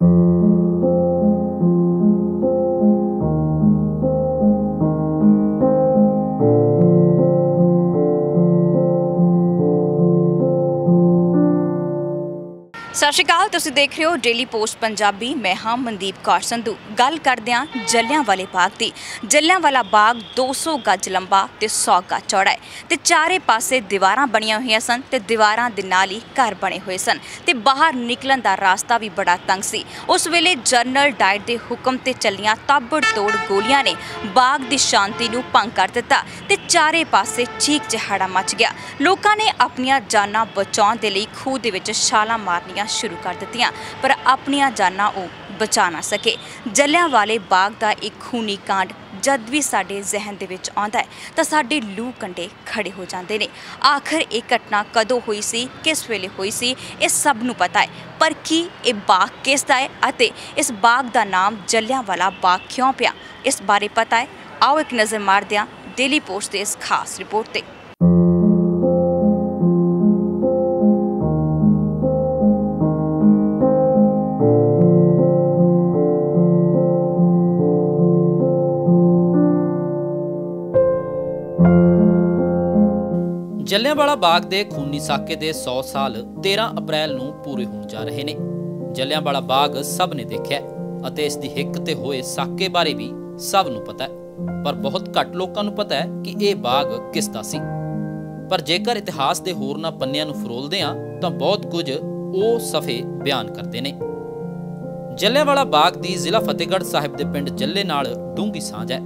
Mm-hmm. ਸਤਿ ਸ਼੍ਰੀ ਅਕਾਲ, ਤੁਸੀਂ ਦੇਖ ਰਹੇ ਹੋ ਡੇਲੀ ਪੋਸਟ ਪੰਜਾਬੀ, ਮੈਂ ਹਾਂ ਮਨਦੀਪ ਕੌਰ ਸੰਧੂ। ਗੱਲ ਕਰਦੇ ਹਾਂ ਜੱਲਿਆਂ ਬਾਗ ਦੀ। ਜੱਲਿਆਂ ਵਾਲਾ ਬਾਗ 200 ਗੱਜ ਲੰਬਾ ਤੇ 100 ਗੱਜ ਚੌੜਾ ਹੈ ਤੇ ਚਾਰੇ ਪਾਸੇ ਦੀਵਾਰਾਂ ਬਣੀਆਂ ਹੋਈਆਂ ਸਨ ਤੇ ਦੀਵਾਰਾਂ ਦੇ ਨਾਲ ਹੀ ਘਰ ਬਣੇ ਹੋਏ ਸਨ ਤੇ ਬਾਹਰ ਨਿਕਲਣ ਦਾ ਰਾਸਤਾ ਵੀ ਬੜਾ ਤੰਗ ਸੀ। ਉਸ ਵੇਲੇ ਜਨਰਲ ਡਾਇਰ ਦੇ ਹੁਕਮ ਤੇ ਚੱਲੀਆਂ ਤਾਬੜ ਤੋੜ ਗੋਲੀਆਂ ਨੇ ਬਾਗ ਦੀ ਸ਼ਾਂਤੀ ਨੂੰ ਭੰਗ ਕਰ ਦਿੱਤਾ ਤੇ ਚਾਰੇ ਪਾਸੇ ਚੀਕ ਚਿਹਾੜਾ ਮਚ ਗਿਆ। ਲੋਕਾਂ ਨੇ ਆਪਣੀਆਂ ਜਾਨਾਂ ਬਚਾਉਣ ਦੇ ਲਈ ਖੂਹ ਦੇ ਵਿੱਚ ਛਾਲਾਂ ਮਾਰਨੀਆਂ ਸ਼ੁਰੂ ਕਰ ਦਿੱਤੀਆਂ, ਪਰ ਆਪਣੀਆਂ ਜਾਨਾਂ ਉਹ ਬਚਾ ਨਾ ਸਕੇ। ਜੱਲਿਆਂ ਵਾਲੇ ਬਾਗ ਦਾ ਇੱਕ ਖੂਨੀ ਕਾਂਡ ਜਦ ਵੀ ਸਾਡੇ ਜ਼ਿਹਨ ਦੇ ਵਿੱਚ ਆਉਂਦਾ ਹੈ, ਤਾਂ ਸਾਡੇ ਲੂ ਕੰਡੇ ਖੜੇ ਹੋ ਜਾਂਦੇ ਨੇ। ਆਖਰ ਇਹ ਘਟਨਾ ਕਦੋਂ ਹੋਈ ਸੀ, ਕਿਸ ਵੇਲੇ ਹੋਈ ਸੀ, ਇਹ ਸਭ ਨੂੰ ਪਤਾ ਹੈ। ਪਰ ਕੀ ਇਹ ਬਾਗ ਕਿਸ ਦਾ ਹੈ ਅਤੇ ਇਸ ਬਾਗ ਦਾ ਨਾਮ ਜੱਲਿਆਂ ਬਾਗ ਕਿਉਂ ਪਿਆ? ਇਸ ਬਾਰੇ ਪਤਾ ਹੈ। ਆਓ ਇੱਕ ਨਜ਼ਰ ਮਾਰਦਿਆਂ ਡੇਲੀ ਪੋਸਟ ਦੇ ਇਸ ਖਾਸ ਰਿਪੋਰਟ ਤੇ। ਜਲਿਆਂਵਾਲਾ ਬਾਗ ਦੇ ਖੂਨੀ ਸਾਕੇ ਦੇ 100 ਸਾਲ 13 ਅਪ੍ਰੈਲ ਨੂੰ ਪੂਰੇ ਹੋਣ ਜਾ ਰਹੇ ਨੇ। ਜਲਿਆਂਵਾਲਾ ਬਾਗ ਸਭ ਨੇ ਦੇਖਿਆ ਅਤੇ ਇਸ ਦੀ ਹਿੱਕ ਤੇ ਹੋਏ ਸਾਕੇ ਬਾਰੇ ਵੀ ਸਭ ਨੂੰ ਪਤਾ ਹੈ। ਪਰ ਬਹੁਤ ਘੱਟ ਲੋਕਾਂ ਨੂੰ ਪਤਾ ਹੈ ਕਿ ਇਹ ਬਾਗ ਕਿਸ ਦਾ ਸੀ। ਪਰ ਜੇਕਰ ਇਤਿਹਾਸ ਦੇ ਹੋਰਨਾਂ ਪੰਨਿਆਂ ਨੂੰ ਫਰੋਲਦੇ ਹਾਂ, ਤਾਂ ਬਹੁਤ ਕੁਝ ਉਹ ਸਫੇ ਬਿਆਨ ਕਰਦੇ ਨੇ। ਜੱਲਿਆਂਵਾਲਾ ਬਾਗ ਦੀ ਜ਼ਿਲ੍ਹਾ ਫਤਿਹਗੜ੍ਹ ਸਾਹਿਬ ਦੇ ਪਿੰਡ ਜੱਲੇ ਨਾਲ ਡੂੰਗੀ ਸਾਂਝ ਹੈ।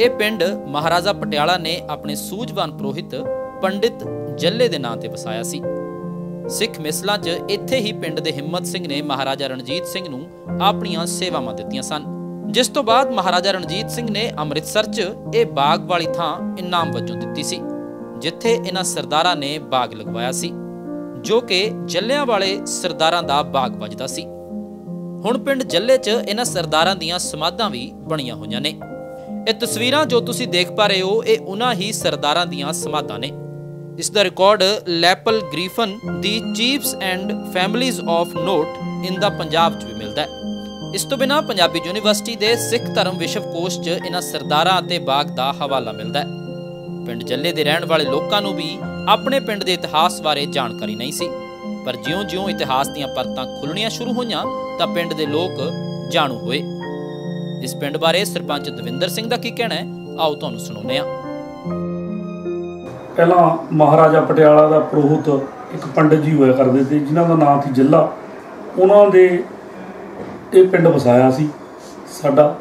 ਇਹ ਪਿੰਡ ਮਹਾਰਾਜਾ ਪਟਿਆਲਾ ਨੇ ਆਪਣੇ ਸੂਝਵਾਨ ਪ੍ਰੋਹਿਤ ਪੰਡਿਤ ਜੱਲੇ ਦੇ ਨਾਂ ਤੇ ਵਸਾਇਆ ਸੀ। ਸਿੱਖ ਮਿਸਲਾਂ 'ਚ ਇੱਥੇ ਹੀ ਪਿੰਡ ਦੇ ਹਿੰਮਤ ਸਿੰਘ ਨੇ ਮਹਾਰਾਜਾ ਰਣਜੀਤ ਸਿੰਘ ਨੂੰ ਆਪਣੀਆਂ ਸੇਵਾਵਾਂ ਦਿੱਤੀਆਂ ਸਨ। ਜਿਸ ਤੋਂ ਬਾਅਦ ਮਹਾਰਾਜਾ ਰਣਜੀਤ ਸਿੰਘ ਨੇ ਅੰਮ੍ਰਿਤਸਰ 'ਚ ਇਹ ਬਾਗ ਵਾਲੀ ਥਾਂ ਇਨਾਮ ਵਜੋਂ ਦਿੱਤੀ ਸੀ, ਜਿੱਥੇ ਇਹਨਾਂ ਸਰਦਾਰਾਂ ਨੇ ਬਾਗ ਲਗਵਾਇਆ ਸੀ, ਜੋ ਕਿ ਜੱਲਿਆਂ ਵਾਲੇ ਸਰਦਾਰਾਂ ਦਾ ਬਾਗ ਵੱਜਦਾ ਸੀ। ਹੁਣ ਪਿੰਡ ਜੱਲੇ 'ਚ ਇਹਨਾਂ ਸਰਦਾਰਾਂ ਦੀਆਂ ਸਮਾਧਾਂ ਵੀ ਬਣੀਆਂ ਹੋਈਆਂ ਨੇ। ਇਹ ਤਸਵੀਰਾਂ ਜੋ ਤੁਸੀਂ ਦੇਖ ਪਾ ਰਹੇ ਹੋ, ਇਹ ਉਹਨਾਂ ਹੀ ਸਰਦਾਰਾਂ ਦੀਆਂ ਸਮਾਧਾਂ ਨੇ। ਇਸ ਦਾ record ਲੈਪਲ Griffin the chiefs and families of note in the Punjab 'ਚ ਵੀ ਮਿਲਦਾ ਹੈ। ਇਸ ਤੋਂ ਬਿਨਾ ਪੰਜਾਬੀ ਯੂਨੀਵਰਸਿਟੀ ਦੇ ਸਿੱਖ ਧਰਮ ਵਿਸ਼ਵ ਕੋਸ਼ 'ਚ ਇਹਨਾਂ ਸਰਦਾਰਾਂ ਅਤੇ ਬਾਗ ਦਾ ਹਵਾਲਾ ਮਿਲਦਾ ਹੈ। ਪਿੰਡ ਜੱਲੇ ਦੇ ਰਹਿਣ ਵਾਲੇ ਲੋਕਾਂ ਨੂੰ ਵੀ ਆਪਣੇ ਪਿੰਡ ਦੇ ਇਤਿਹਾਸ ਬਾਰੇ ਜਾਣਕਾਰੀ ਨਹੀਂ ਸੀ। ਪਰ ਜਿਉਂ-ਜਿਉਂ ਇਤਿਹਾਸ ਦੀਆਂ ਪਰਤਾਂ ਖੁੱਲਣੀਆਂ ਸ਼ੁਰੂ ਹੋਈਆਂ, ਤਾਂ ਪਿੰਡ ਦੇ ਲੋਕ ਜਾਣੂ ਹੋਏ। ਇਸ ਪਿੰਡ ਬਾਰੇ ਸਰਪੰਚ ਦਵਿੰਦਰ ਸਿੰਘ ਦਾ ਕੀ ਕਹਿਣਾ ਹੈ? ਆਓ ਤੁਹਾਨੂੰ ਸੁਣਾਉਂਦੇ ਹਾਂ। ਪਹਿਲਾਂ ਮਹਾਰਾਜਾ ਪਟਿਆਲਾ ਦਾ ਪ੍ਰੋਹਤ ਇੱਕ ਪੰਡਿਤ ਜੀ ਹੋਇਆ ਕਰਦੇ ਸੀ ਜਿਨ੍ਹਾਂ ਦਾ ਨਾਮ ਸੀ ਜੱਲਾ, ਉਹਨਾਂ ਦੇ ਇਹ ਪਿੰਡ ਵਸਾਇਆ ਸੀ ਸਾਡਾ।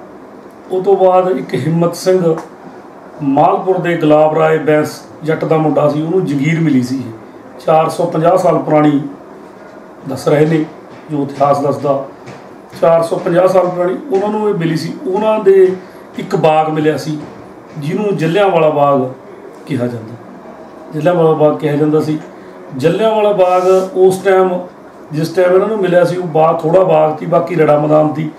ਉਹ ਤੋਂ ਬਾਅਦ ਇੱਕ ਹਿੰਮਤ ਸਿੰਘ ਮਾਲਪੁਰ ਦੇ ਗੁਲਾਬ ਰਾਏ ਬੈਂਸ ਜੱਟ ਦਾ ਮੁੰਡਾ ਸੀ, ਉਹਨੂੰ ਜਗੀਰ ਮਿਲੀ ਸੀ। 450 ਸਾਲ ਪੁਰਾਣੀ ਦੱਸ ਰਹੇ ਨੇ, ਜੋ ਇਤਿਹਾਸ ਦੱਸਦਾ। 450 ਸਾਲ ਪੁਰਾਣੀ ਉਹਨਾਂ ਨੂੰ ਇਹ ਮਿਲੀ ਸੀ। ਉਹਨਾਂ ਦੇ ਇੱਕ ਬਾਗ ਮਿਲਿਆ ਸੀ, ਜਿਹਨੂੰ ਜੱਲਿਆਂ ਵਾਲਾ ਬਾਗ ਕਿਹਾ ਜਾਂਦਾ। ਜਲਿਆਂਵਾਲਾ ਬਾਗ ਕਿਹਾ ਜਾਂਦਾ ਸੀ। ਜੱਲਿਆਂਵਾਲਾ ਬਾਗ ਉਸ ਟਾਈਮ ਜਿਸ ਟਾਈਮ ਇਹਨਾਂ ਨੂੰ ਮਿਲਿਆ ਸੀ, ਉਹ ਬਾਗ ਥੋੜਾ ਬਾਗ ਸੀ, ਬਾਕੀ ਰੜਾ ਮੈਦਾਨ ਸੀ,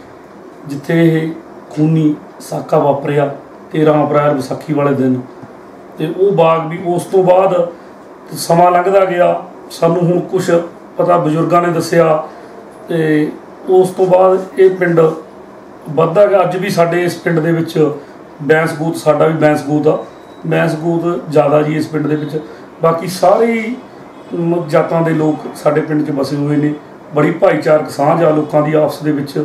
ਜਿੱਥੇ ਇਹ ਖੂਨੀ ਸਾਕਾ ਵਾਪਰਿਆ 13 ਅਪ੍ਰੈਲ ਵਿਸਾਖੀ ਵਾਲੇ ਦਿਨ। ਤੇ ਉਹ ਬਾਗ ਵੀ ਉਸ ਤੋਂ ਬਾਅਦ ਸਮਾਂ ਲੰਘਦਾ ਗਿਆ। ਸਾਨੂੰ ਹੁਣ ਕੁਝ ਪਤਾ ਬਜ਼ੁਰਗਾਂ ਨੇ ਦੱਸਿਆ ਤੇ ਉਸ ਤੋਂ ਬਾਅਦ ਇਹ ਪਿੰਡ ਵੱਧਦਾ ਗਿਆ। ਅੱਜ ਵੀ ਸਾਡੇ ਇਸ ਪਿੰਡ ਦੇ ਵਿੱਚ ਬੈਂਸਗੂਤ ਸਾਡਾ ਵੀ ਬੈਂਸਗੂਤ ਆ। ਬੈਂਸਗੂਤ ਜ਼ਿਆਦਾ ਜੀ ਇਸ ਪਿੰਡ ਦੇ ਵਿੱਚ। ਬਾਕੀ ਸਾਰੇ ਜਾਤਾਂ ਦੇ ਲੋਕ ਸਾਡੇ ਪਿੰਡ 'ਚ ਵਸੇ ਹੋਏ ਨੇ। ਬੜੀ ਭਾਈਚਾਰਕ ਸਾਂਝ ਆ ਲੋਕਾਂ ਦੀ ਆਪਸ ਦੇ ਵਿੱਚ।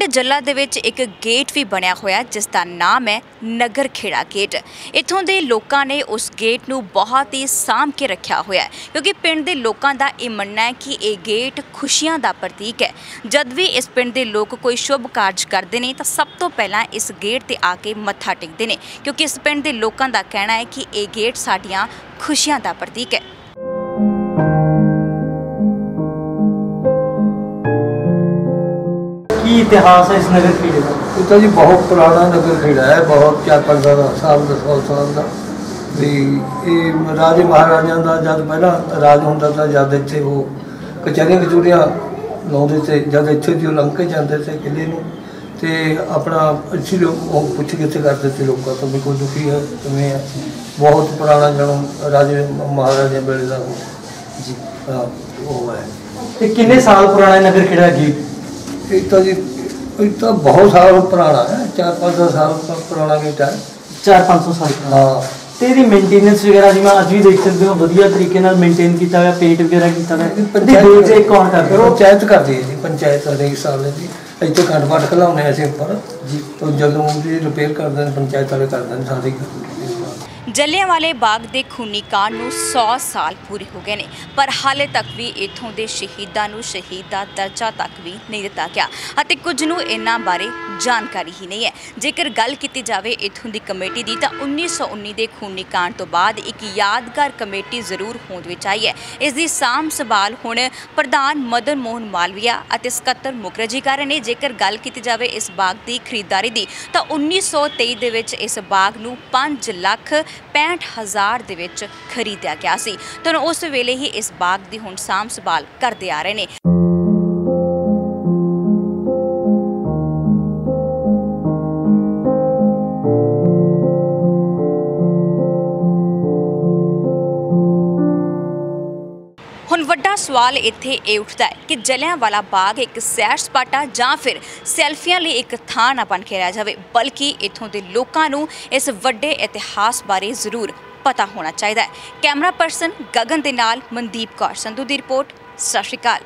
ਪਿੰਡ ਜੱਲਾ ਦੇ ਵਿੱਚ ਇੱਕ ਗੇਟ ਵੀ ਬਣਿਆ ਹੋਇਆ, ਜਿਸ ਦਾ ਨਾਮ ਹੈ ਨਗਰ ਖੇੜਾ ਗੇਟ। ਇੱਥੋਂ ਦੇ ਲੋਕਾਂ ਨੇ ਉਸ ਗੇਟ ਨੂੰ ਬਹੁਤ ਹੀ ਸਾਂਭ ਕੇ ਰੱਖਿਆ ਹੋਇਆ ਹੈ, ਕਿਉਂਕਿ ਪਿੰਡ ਦੇ ਲੋਕਾਂ ਦਾ ਇਹ ਮੰਨਣਾ ਹੈ ਕਿ ਇਹ ਗੇਟ ਖੁਸ਼ੀਆਂ ਦਾ ਪ੍ਰਤੀਕ ਹੈ। ਜਦ ਵੀ ਇਸ ਪਿੰਡ ਦੇ ਲੋਕ ਕੋਈ ਸ਼ੁਭ ਕਾਰਜ ਕਰਦੇ ਨੇ, ਤਾਂ ਸਭ ਤੋਂ ਪਹਿਲਾਂ ਇਸ ਗੇਟ ਤੇ ਆ ਕੇ ਮੱਥਾ ਟੇਕਦੇ ਨੇ, ਕਿਉਂਕਿ ਇਸ ਪਿੰਡ ਦੇ ਲੋਕਾਂ ਦਾ ਕਹਿਣਾ ਹੈ ਕਿ ਇਹ ਗੇਟ ਸਾਡੀਆਂ ਖੁਸ਼ੀਆਂ ਦਾ ਪ੍ਰਤੀਕ ਹੈ। ਕੀ ਇਤਿਹਾਸ ਹੈ ਇਸ ਨਗਰ ਕੀੜੇ ਦਾ। ਇਹ ਤਾਂ ਜੀ ਬਹੁਤ ਪੁਰਾਣਾ ਨਗਰ ਖੇੜਾ ਹੈ ਬਹੁਤ ਚਾਰ ਪੰਜ ਸੌ ਸਾਲ ਦਾ ਸੌ ਸਾਲ ਦਾ। ਵੀ ਇਹ ਰਾਜੇ ਮਹਾਰਾਜਿਆਂ ਦਾ ਜਦ ਪਹਿਲਾਂ ਰਾਜ ਹੁੰਦਾ ਤਾਂ ਜਦ ਇੱਥੇ ਉਹ ਕਚਹਿਰੀਆਂ ਕਚੂਰੀਆਂ ਲਾਉਂਦੇ ਸੀ ਜਦ ਇੱਥੇ ਦੀ ਲੰਘ ਕੇ ਜਾਂਦੇ ਸੀ ਕਿਲੇ ਨੂੰ ਤੇ ਆਪਣਾ ਅੱਛੀ ਲੋਕ ਉਹ ਪੁੱਛ ਕਿੱਥੇ ਕਰਦੇ ਤੇ ਲੋਕਾਂ ਤੋਂ ਵੀ ਕੋਈ ਦੁਖੀ ਹੈ ਕਿਵੇਂ ਹੈ। ਬਹੁਤ ਪੁਰਾਣਾ ਜਨਮ ਰਾਜੇ ਮਹਾਰਾਜੇ ਵੇਲੇ ਦਾ ਜੀ। ਉਹ ਹੈ। ਇਹ ਕਿੰਨੇ ਸਾਲ ਪੁਰਾਣਾ ਨਗਰ ਖੇੜਾ ਗੇਟ ਇਹ ਤਾਂ ਜੀ ਇਹ ਤਾਂ ਬਹੁਤ ਸਾਲ ਪੁਰਾਣਾ ਹੈ 4-5 ਸਾਲ ਪੁਰਾਣਾ ਗੇਟ ਹੈ। 4-500 ਸਾਲ ਪੁਰਾਣਾ। ਹਾਂ। ਤੇ ਇਹਦੀ ਮੇਨਟੇਨੈਂਸ ਵਗੈਰਾ ਜਿਵੇਂ ਅੱਜ ਵੀ ਦੇਖ ਸਕਦੇ ਹੋ ਵਧੀਆ ਤਰੀਕੇ ਨਾਲ ਮੇਨਟੇਨ ਕੀਤਾ ਹੋਇਆ ਪੇਂਟ ਵਗੈਰਾ ਕੀਤਾ ਹੋਇਆ। ਇਹਦੀ ਦੇਖ ਕੌਣ ਕਰਦਾ? ਉਹ ਪੰਚਾਇਤ ਕਰਦੀ ਹੈ ਜੀ ਪੰਚਾਇਤ ਹਰੇਕ ਸਾਲ ਦੀ ਇੱਥੇ ਖੰਡ ਪਾਠ ਖਲਾਉਣੇ ਅਸੀਂ ਉੱਪਰ। ਜੀ। ਤੋਂ ਜਦੋਂ ਵੀ ਰਿਪੇਅਰ ਕਰਦੇ ਨੇ ਪੰਚਾਇਤ ਵਾਲੇ ਕਰਦੇ ਨੇ ਸਾਰੀ। ਜੱਲਿਆਂਵਾਲੇ ਬਾਗ ਦੇ ਖੂਨੀ ਕਾਂਡ ਨੂੰ 100 ਸਾਲ ਪੂਰੇ ਹੋ ਗਏ ਨੇ, ਪਰ ਹਾਲੇ ਤੱਕ ਵੀ ਇਥੋਂ ਦੇ ਸ਼ਹੀਦਾਂ ਨੂੰ ਸ਼ਹੀਦ ਦਾ ਦਰਜਾ ਤੱਕ ਵੀ ਨਹੀਂ ਦਿੱਤਾ ਗਿਆ। ਅਤੇ ਕੁਝ ਨੂੰ ਇਹਨਾਂ ਬਾਰੇ ਜਾਣਕਾਰੀ ਹੀ ਨਹੀਂ ਹੈ। ਜੇਕਰ ਗੱਲ ਕੀਤੀ ਜਾਵੇ ਇਥੋਂ ਦੀ ਕਮੇਟੀ ਦੀ, ਤਾਂ 1919 ਦੇ ਖੂਨੀ ਕਾਂਡ ਤੋਂ ਬਾਅਦ ਇੱਕ ਯਾਦਗਾਰ ਕਮੇਟੀ ਜ਼ਰੂਰ ਹੋਂਦ ਵਿੱਚ ਆਈ ਹੈ। ਇਸ ਦੀ ਸਾਂਭ ਸੰਭਾਲ ਹੁਣ ਪ੍ਰਧਾਨ ਮਦਨ ਮੋਹਨ ਮਾਲਵੀਆ ਅਤੇ ਸਕੱਤਰ ਮੁਕਰਜੀ ਕਰ ਰਹੇ ਨੇ। ਜੇਕਰ ਗੱਲ ਕੀਤੀ ਜਾਵੇ ਇਸ ਬਾਗ ਦੀ ਖਰੀਦਦਾਰੀ ਦੀ, ਤਾਂ 1923 ਦੇ ਵਿੱਚ ਇਸ ਬਾਗ ਨੂੰ 5 ਲੱਖ 65 ਹਜ਼ਾਰ ਦੇ ਵਿੱਚ ਖਰੀਦਿਆ ਗਿਆ ਸੀ। ਤਾਂ ਉਸ ਵੇਲੇ ਹੀ ਇਸ ਬਾਗ ਦੀ ਹੁਣ ਸਾਂਭ ਸੰਭਾਲ ਕਰਦੇ ਆ ਰਹੇ ਨੇ। ਸਵਾਲ ਇੱਥੇ ਇਹ ਉੱਠਦਾ ਹੈ ਕਿ ਜਲਿਆਂਵਾਲਾ ਬਾਗ ਇੱਕ ਸੈਰ ਸਪਾਟਾ ਜਾਂ ਫਿਰ ਸੈਲਫੀਆਂ ਲਈ ਇੱਕ ਥਾਂ ਨਾ ਬਣ ਕੇ ਰਹਿ ਜਾਵੇ, ਬਲਕਿ ਇੱਥੋਂ ਦੇ ਲੋਕਾਂ ਨੂੰ ਇਸ ਵੱਡੇ ਇਤਿਹਾਸ ਬਾਰੇ ਜ਼ਰੂਰ ਪਤਾ ਹੋਣਾ ਚਾਹੀਦਾ ਹੈ। ਕੈਮਰਾ ਪਰਸਨ ਗਗਨ ਦੇ ਨਾਲ ਮਨਦੀਪ ਕੌਰ ਸੰਧੂ ਦੀ ਰਿਪੋਰਟ, ਸਤਿ ਸ਼੍ਰੀ ਅਕਾਲ।